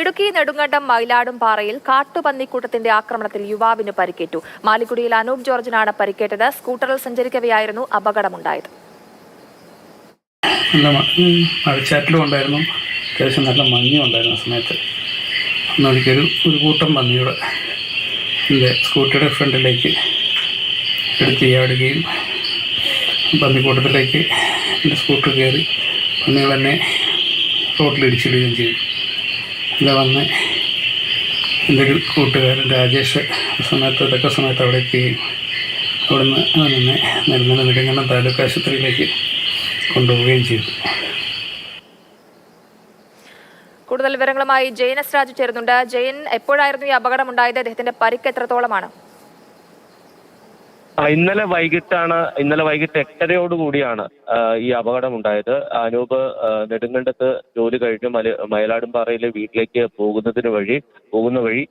ഇടുക്കി നെടുങ്കണ്ടം മയിലാടും പാറയിൽ കാട്ടുപന്നിക്കൂട്ടത്തിന്റെ ആക്രമണത്തിൽ യുവാവിന് പരിക്കേറ്റു. മാലിക്കുടിയിൽ അനൂപ് ജോർജിനാണ് പരിക്കേറ്റത്. സ്കൂട്ടറിൽ സഞ്ചരിക്കവെയായിരുന്നു അപകടമുണ്ടായത്. നല്ല മ- ഉം, ഉണ്ടായിരുന്നു. അത്യാവശ്യം നല്ല മഞ്ഞും ഉണ്ടായിരുന്നു ആ സമയത്ത്. അന്നൊരിക്കൊരു ഒരു കൂട്ടം പന്നിയുടെ എന്റെ സ്കൂട്ടിയുടെ ഫ്രണ്ടിലേക്ക് എടുത്ത് ചാടുകയും പന്നിക്കൂട്ടത്തിലേക്ക് എന്റെ സ്കൂട്ടർ കയറി പന്നികൾ എന്നെ റോട്ടിലിടിച്ചിടുകയും ചെയ്തു. ഇവിടെ വന്ന് എന്റെ ഒരു കൂട്ടുകാരൻ രാജേഷ് സമയത്ത് ഇതൊക്കെ സമയത്ത് അവിടെ എത്തുകയും അവിടുന്ന് അവനെന്നെ നെടുങ്കണ്ട നെടുങ്കണ്ടം താലൂക്ക് ആശുപത്രിയിലേക്ക് കൊണ്ടുപോവുകയും ചെയ്തു. കൂടുതൽ വിവരങ്ങളുമായി ജയൻ എസ് രാജു ചേരുന്നുണ്ട്. ജയൻ എപ്പോഴായിരുന്നു ഈ അപകടം ഉണ്ടായത് അദ്ദേഹത്തിന്റെ പരിക്ക് എത്രത്തോളമാണ്? ആ, ഇന്നലെ വൈകിട്ടാണ് ഇന്നലെ വൈകിട്ട് എട്ടരയോട് കൂടിയാണ് ഈ അപകടം ഉണ്ടായത്. അനൂപ് നെടുങ്കണ്ടത്ത് ജോലി കഴിഞ്ഞ്. മല മയിലാടുംപാറയിലെ വീട്ടിലേക്ക് പോകുന്നതിന് വഴി പോകുന്ന വഴി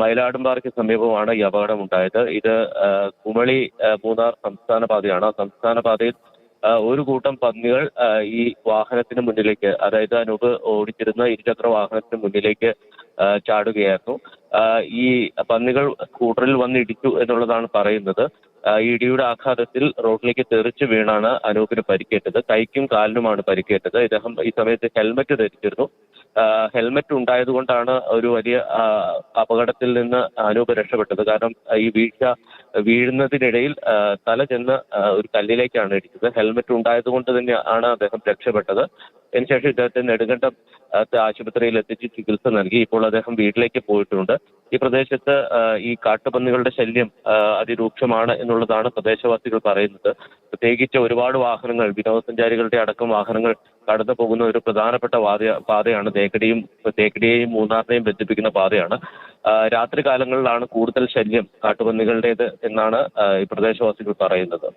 മയിലാടുംപാറയ്ക്ക് സമീപമാണ് ഈ അപകടം ഉണ്ടായത്. ഇത് കുമളി മൂന്നാർ സംസ്ഥാന പാതയാണ്. സംസ്ഥാന പാതയിൽ ഒരു കൂട്ടം പന്നികൾ ഈ വാഹനത്തിന് മുന്നിലേക്ക് അതായത് അനൂപ് ഓടിച്ചിരുന്ന ഇരുചക്ര വാഹനത്തിന് മുന്നിലേക്ക് ചാടുകയായിരുന്നു. ഈ പന്നികൾ സ്കൂട്ടറിൽ വന്നിടിച്ചു എന്നുള്ളതാണ് പറയുന്നത്. ഇടിയുടെ ആഘാതത്തിൽ റോഡിലേക്ക് തെറിച്ച് വീണാണ് അനൂപിന് പരിക്കേറ്റത്. കൈക്കും കാലിനുമാണ് പരിക്കേറ്റത്. ഇദ്ദേഹം ഈ സമയത്ത് ഹെൽമറ്റ് ധരിച്ചിരുന്നു. ഹെൽമറ്റ് ഉണ്ടായതുകൊണ്ടാണ് ഒരു വലിയ അപകടത്തിൽ നിന്ന് അനൂപ് രക്ഷപ്പെട്ടത്. കാരണം ഈ വീഴ്ച വീഴുന്നതിനിടയിൽ തല ചെന്ന് ഒരു കല്ലിലേക്കാണ് ഇടിച്ചത്. ഹെൽമറ്റ് ഉണ്ടായതുകൊണ്ട് തന്നെ ആണ് അദ്ദേഹം രക്ഷപ്പെട്ടത്. അതിനുശേഷം ഇദ്ദേഹത്തെ നെടുങ്കണ്ടം ആശുപത്രിയിൽ എത്തിച്ച് ചികിത്സ നൽകി. ഇപ്പോൾ അദ്ദേഹം വീട്ടിലേക്ക് പോയിട്ടുണ്ട്. ഈ പ്രദേശത്ത് ഈ കാട്ടുപന്നികളുടെ ശല്യം അതിരൂക്ഷമാണ് എന്നുള്ളതാണ് പ്രദേശവാസികൾ പറയുന്നത്. പ്രത്യേകിച്ച് ഒരുപാട് വാഹനങ്ങൾ വിനോദസഞ്ചാരികളുടെ അടക്കം വാഹനങ്ങൾ കടന്നു പോകുന്ന ഒരു പ്രധാനപ്പെട്ട പാത പാതയാണ് തേക്കടിയും തേക്കടിയെയും മൂന്നാറിനെയും ബന്ധിപ്പിക്കുന്ന പാതയാണ്. രാത്രി കാലങ്ങളിലാണ് കൂടുതൽ ശല്യം കാട്ടുപന്നികളുടേത് എന്നാണ് ഈ പ്രദേശവാസികൾ പറയുന്നത്.